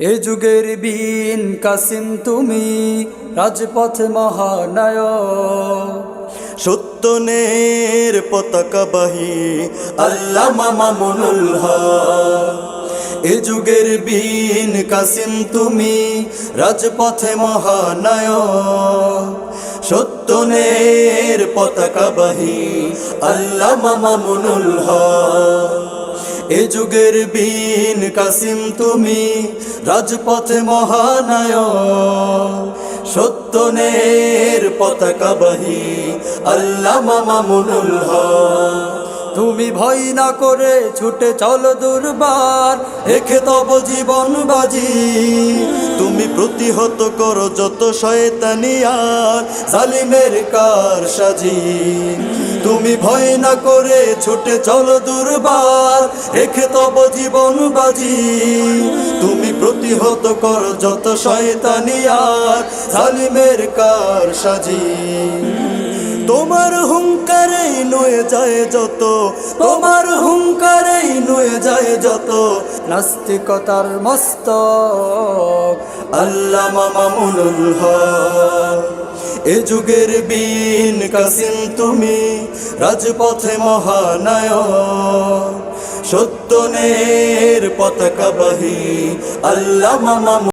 এ যুগের বিন কাসিম তুমি, রাজপথ মহানায়ক। সত্যনের আল্লাহ মামুনুল হক। এ যুগের বিন কাসিম তুমি, রাজপথে মহানায়ক। সত্যনের আল্লাহ মামুনুল হক। এ যুগের বিন কাসিম তুমি, রাজপথে মহানায় সত্যনের পতাকাবাহী আল্লাহ মামুনুল হক। তুমি ভয় না করে ছুটে চল দুর্বার রেখে তব জীবন বাজি। প্রতিহত করো যত শয়তানি আর। জালিমের কার সাজি? তুমি ভয় না করে ছুটে চলো দুর্বার, রেখে তব জীবন বাজি। তুমি প্রতিহত করো যত শয়তানি আর, জালিমের কার সাজি? তোমার হুঙ্কারেই নয়ে যায় যত, তোমার যায় যত নাস্তিকতার মস্ত আল্লাহ মামুনুল হক। এ যুগের বিন কাসিম তুমি, রাজপথে মহানায়ক। পতাকা পতাকাবাহী আল্লাহ মামা